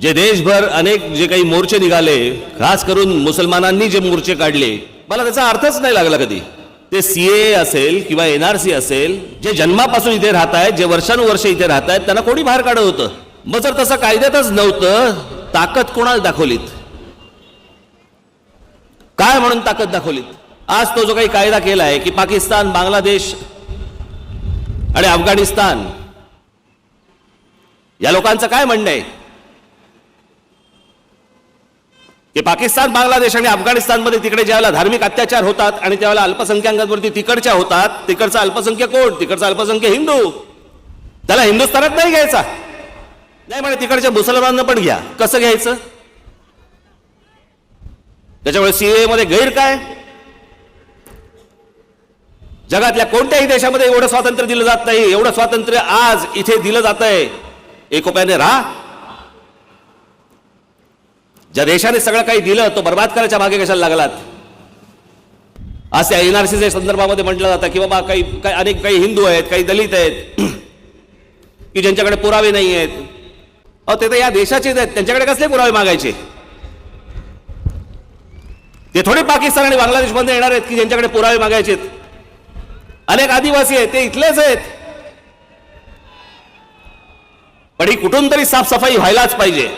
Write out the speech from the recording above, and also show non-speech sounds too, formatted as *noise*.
जे देशभर अनेक जे काही मोर्चे निघाले खास करून मुसलमानांनी जे मोर्चे काढले मला त्याचा अर्थच नाही लागला कधी. ते सी ए असेल किंवा एन आर सी असेल जे जन्मापासून इथे राहत आहेत जे वर्षानुवर्ष इथे राहत आहेत त्यांना कोणी बाहेर काढत होतं? मग जर तसं कायद्यातच नव्हतं ताकद कोणाला दाखवलीत? काय म्हणून ताकद दाखवलीत? आज तो जो काही कायदा केला आहे की पाकिस्तान बांगलादेश आणि अफगाणिस्तान या लोकांचं काय म्हणणं आहे? की पाकिस्तान बांगलादेश आणि अफगाणिस्तानमध्ये तिकडे ज्यावेळेला धार्मिक अत्याचार होतात आणि त्यावेळेला अल्पसंख्याकांवरती तिकडच्या होतात तिकडचा अल्पसंख्य कोण? तिकडचा अल्पसंख्य हिंदू. त्याला हिंदुस्थानात नाही घ्यायचा. नाही म्हणे तिकडच्या मुसलमानांना पण घ्या. कसं घ्यायचं? त्याच्यामुळे सीए मध्ये गैर काय? जगातल्या कोणत्याही देशामध्ये एवढं स्वातंत्र्य दिलं जात नाही. एवढं स्वातंत्र्य आज इथे दिलं जात आहे एकोप्याने राहा. ज्या देशाने सगळं काही दिलं तो बर्बाद करायच्या मागे कशाला लागलात? आज त्या एनआरसीच्या संदर्भामध्ये म्हटलं जातं की बाबा काही काही अनेक काही हिंदू आहेत काही दलित आहेत *clears throat* की ज्यांच्याकडे पुरावे नाही आहेत. अहो ते तर या देशाचेच आहेत. त्यांच्याकडे कसले पुरावे मागायचे? ते थोडे पाकिस्तान आणि बांगलादेशमध्ये येणार आहेत की ज्यांच्याकडे पुरावे मागायचे आहेत. अनेक आदिवासी आहेत ते इथलेच आहेत. पण ही कुठून तरी साफसफाई व्हायलाच पाहिजे.